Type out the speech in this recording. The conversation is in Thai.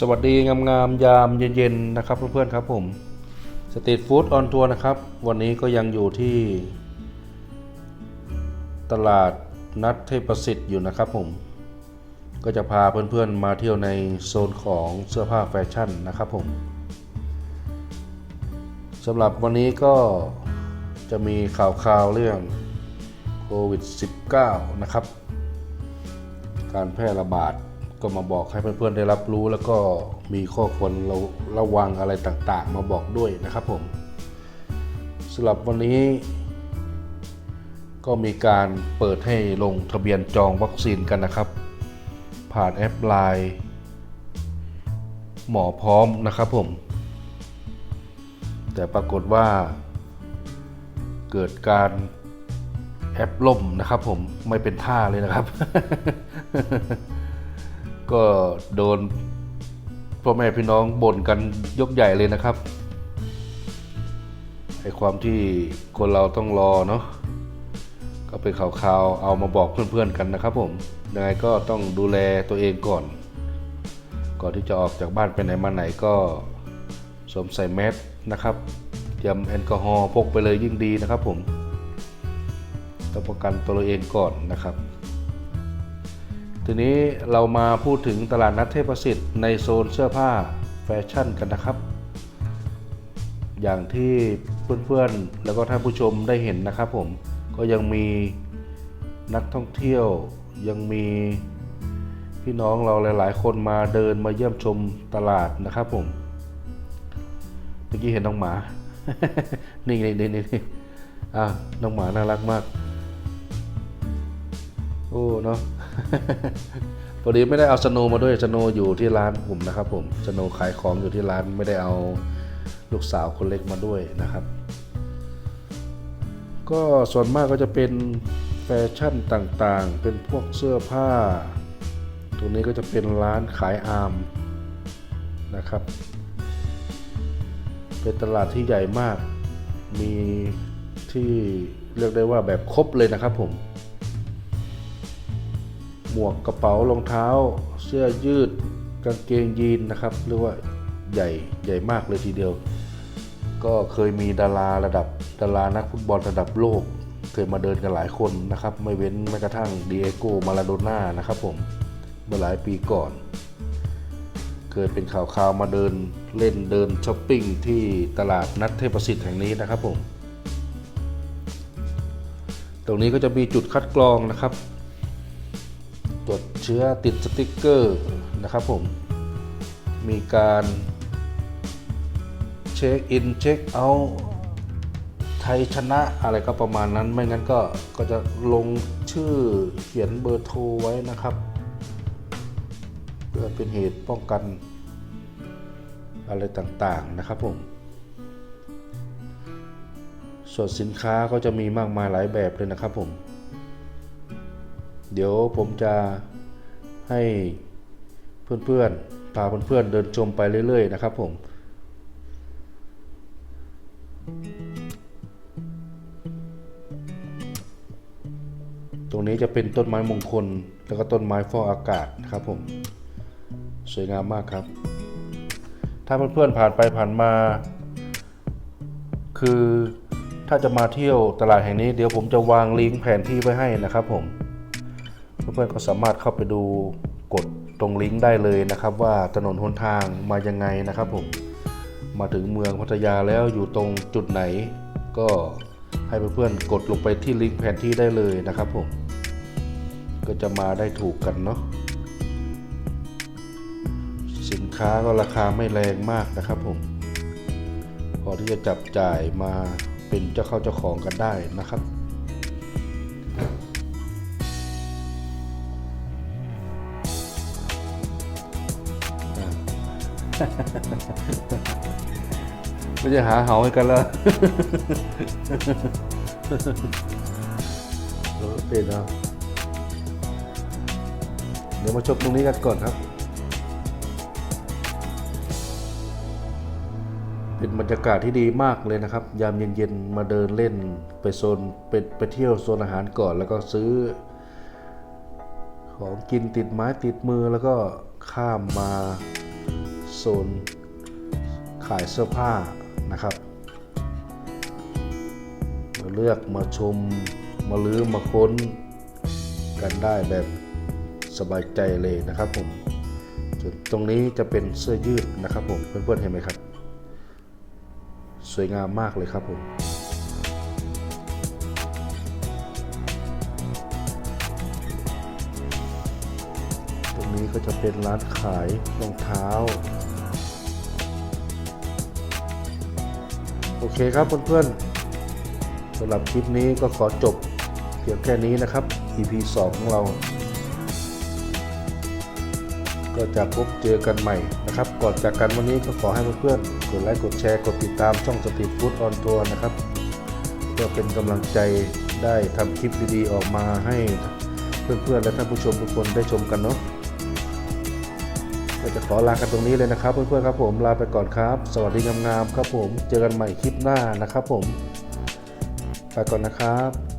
สวัสดีงามๆยามเย็นๆนะครับเพื่อนๆครับผมสตรีทฟู้ดออนทัวร์นะครับ วันนี้ก็ยังอยู่ที่ ตลาดนัดเทพประสิทธิ์อยู่นะครับผม ก็จะพาเพื่อนๆมาเที่ยวในโซนของเสื้อผ้าแฟชั่นนะครับผมสำหรับวันนี้ก็จะมีข่าวๆเรื่องโควิด -19 นะครับ การแพร่ระบาด ก็มาบอกให้เพื่อนๆได้รับรู้ แล้วก็มีข้อควรระระวังอะไรต่างๆ มาบอกด้วยนะครับผมสำหรับวันนี้ ก็มีการเปิดให้ลงทะเบียนจองวัคซีนกันนะครับ ผ่านแอปไลน์หมอพร้อมนะครับผม แต่ปรากฏว่า เกิดการแอปล่มนะครับผมไม่เป็นท่าเลยนะครับ ก็โดนพ่อแม่พี่น้องบ่นกันยกใหญ่เลยนะครับไอความที่คนเราต้องรอเนาะก็เป็นข่าวๆเอามาบอกเพื่อนๆกันนะครับผมยังไงก็ต้องดูแลตัวเองก่อน ก่อนที่จะออกจากบ้านไปไหนมาไหนก็สวมใส่แมสนะครับเตรียมแอลกอฮอล์พกไปเลยยิ่งดีนะครับผมต้องป้องกันตัวเราเองก่อนนะครับ ทีนี้เรามาพูดถึงตลาดนัดเทพสิทธิ์ในโซนเสื้อผ้าแฟชั่นกันนะครับ อย่างที่เพื่อนๆแล้วก็ท่านผู้ชมได้เห็นนะครับผมก็ยังมีนักท่องเที่ยวยังมีพี่น้องเราหลาย ๆ คนมาเดินมาเยี่ยมชมตลาดนะครับผมเมื่อกี้เห็นน้องหมา นี่นี่นี่นี่อะน้องหมาน่ารักมาก โอ้เนาะ พอดีไม่ได้เอาสโนวมาด้วยสโนวอยู่ที่ร้านผมนะครับ ผมสโนวขายของอยู่ที่ร้านไม่ได้เอาลูกสาวคนเล็กมาด้วยนะครับ ก็ส่วนมากก็จะเป็นแฟชั่นต่างๆ เป็นพวกเสื้อผ้า ตรงนี้ก็จะเป็นร้านขายอาร์มนะครับ เป็นตลาดที่ใหญ่มาก มีที่เรียกได้ว่าแบบครบเลยนะครับผม หมวกกระเป๋ารองเท้า เสื้อยืดกางเกงยีนนะครับเรียกว่าใหญ่ใหญ่มากเลยทีเดียว ก็เคยมีดาราระดับดารานักฟุตบอลระดับโลก เคยมาเดินกันหลายคนนะครับ ไม่เว้นแม้กระทั่งดีเอโกมาลาโดน่านะครับผมเมื่อหลายปีก่อน เคยเป็นข่าวข่าวๆมาเดินเล่นเดินช้อปปิ้งที่ตลาดนัดเทพสิทธิ์แห่งนี้นะครับผมตรงนี้ก็จะมีจุดคัดกรองนะครับ เชื้อติดสติ๊กเกอร์นะครับผม มีการเช็คอินเช็คเอาท์ไทยชนะอะไรก็ประมาณนั้น ไม่งั้นก็ก็จะลงชื่อเขียนเบอร์โทรไว้นะครับ เพื่อเป็นเหตุป้องกันอะไรต่างๆนะครับผมส่วนสินค้าก็จะมีมากมายหลายแบบเลยนะครับผม เดี๋ยวผมจะ ให้เพื่อนๆพาเพื่อนๆเดินชมไปเรื่อย ๆ นะครับผมตรงนี้จะเป็นต้นไม้มงคล แล้วก็ต้นไม้ฟอกอากาศนะครับผม สวยงามมากครับ ถ้าเพื่อนๆผ่านไปผ่านมา คือถ้าจะมาเที่ยวตลาดแห่งนี้เดี๋ยวผมจะวางลิงก์แผนที่ไว้ให้นะครับผม เพื่อนๆก็สามารถเข้าไปดูกดตรงลิงก์ได้เลยนะครับ ว่าถนนหนทางมายังไงนะครับผมมาถึงเมืองพัทยาแล้วอยู่ตรงจุดไหน ก็ให้เพื่อนๆกดลงไปที่ลิงก์แผนที่ได้เลยนะครับผมก็จะมาได้ถูกกันเนาะสินค้าก็ราคาไม่แรงมากนะครับผมพอที่จะจับจ่ายมาเป็นเจ้าเข้าเจ้าของกันได้นะครับ ไม่จะหาเหาให้กันแล้วเออเป็นเอาเดี๋ยวมาชมตรงนี้กันก่อนครับ เป็นบรรยากาศที่ดีมากเลยนะครับ ยามเย็นๆ มาเดินเล่นไปโซนไปไปเที่ยวโซนอาหารก่อน แล้วก็ซื้อ ของกินติดไม้ติดมือแล้วก็ข้ามมา โซนขายเสื้อผ้านะครับมาเลือกมาชมมาลื้อมาค้นกันได้แบบสบายใจเลยนะครับผมจุดตรงนี้จะเป็นเสื้อยืดนะครับผมเพื่อนๆเห็นไหมครับ สวยงามมากเลยครับผมตรงนี้ก็จะเป็นร้านขายรองเท้า โอเคครับเพื่อนๆสำหรับคลิปนี้ก็ขอจบเพียงแค่นี้นะครับ EP 2 ของเรา ก็จะพบเจอกันใหม่นะครับ ก่อนจากกันวันนี้ก็ขอให้เพื่อนๆกดไลค์กดแชร์กดติดตามช่องสตรีทฟู้ดออนทัวร์นะครับเพื่อเป็นกำลังใจได้ทำคลิปดีๆออกมาให้เพื่อนๆและท่านผู้ชมทุกคนได้ชมกันเนาะ ก็จะขอลากันตรงนี้เลยนะครับ เพื่อนๆครับผมลาไปก่อนครับ สวัสดีงามๆครับผมเจอกันใหม่คลิปหน้านะครับผม ไปก่อนนะครับ